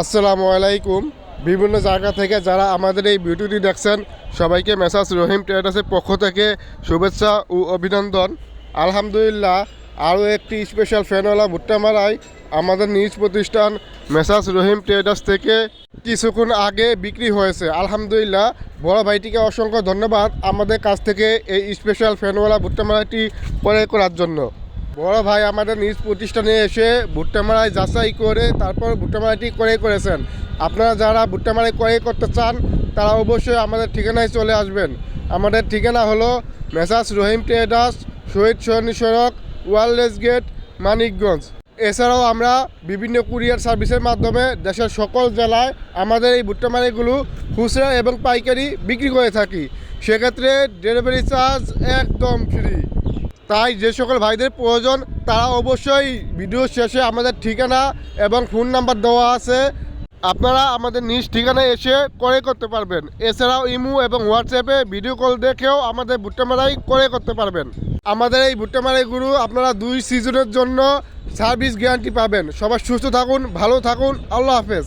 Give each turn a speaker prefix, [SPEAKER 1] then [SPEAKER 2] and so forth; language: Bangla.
[SPEAKER 1] আসসালামু আলাইকুম। বিভিন্ন জায়গা থেকে যারা আমাদের এই ভিডিওটি দেখছেন, সবাইকে মেসাজ রহিম ট্রেডার্সের পক্ষ থেকে শুভেচ্ছা ও অভিনন্দন। আলহামদুলিল্লাহ, আরও একটি স্পেশাল ফ্যানওয়ালা ভুট্টা মারাই আমাদের নিজ প্রতিষ্ঠান মেসাজ রহিম ট্রেডার্স থেকে কিছুক্ষণ আগে বিক্রি হয়েছে। আলহামদুলিল্লাহ, বড় ভাইটিকে অসংখ্য ধন্যবাদ আমাদের কাছ থেকে এই স্পেশাল ফ্যানওয়ালা ভুট্টা মারাইটি ক্রয় করার জন্য। বড় ভাই আমাদের নিজ প্রতিষ্ঠানে এসে ভুট্টা মারাই যাচাই করে, তারপর ভুট্টা মারাইটি করে করেছেন। আপনারা যারা ভুট্টা মারাই করে করতে চান, তারা অবশ্যই আমাদের ঠিকানায় চলে আসবেন। আমাদের ঠিকানা হলো মেসাজ রহিম ট্রেডার্স, শহীদ সরণি সড়ক, ওয়ারলেস গেট, মানিকগঞ্জ। এছাড়াও আমরা বিভিন্ন কুরিয়ার সার্ভিসের মাধ্যমে দেশের সকল জেলায় আমাদের এই ভুট্টা মারাইগুলো খুচরা এবং পাইকারি বিক্রি করে থাকি। সেক্ষেত্রে ডেলিভারি চার্জ একদম ফ্রি। তাই যে সকল ভাইদের প্রয়োজন, তারা অবশ্যই ভিডিও শেষে আমাদের ঠিকানা এবং ফোন নাম্বার দেওয়া আছে। আপনারা আমাদের নিজ ঠিকানায় এসে করে করতে পারবেন। এছাড়াও ইমু এবং হোয়াটসঅ্যাপে ভিডিও কল দেখেও আমাদের ভুট্টা মারাই করে করতে পারবেন। আমাদের এই ভুট্টা গুরু আপনারা দুই সিজনের জন্য সার্ভিস গ্যারান্টি পাবেন। সবাই সুস্থ থাকুন, ভালো থাকুন। আল্লাহ হাফেজ।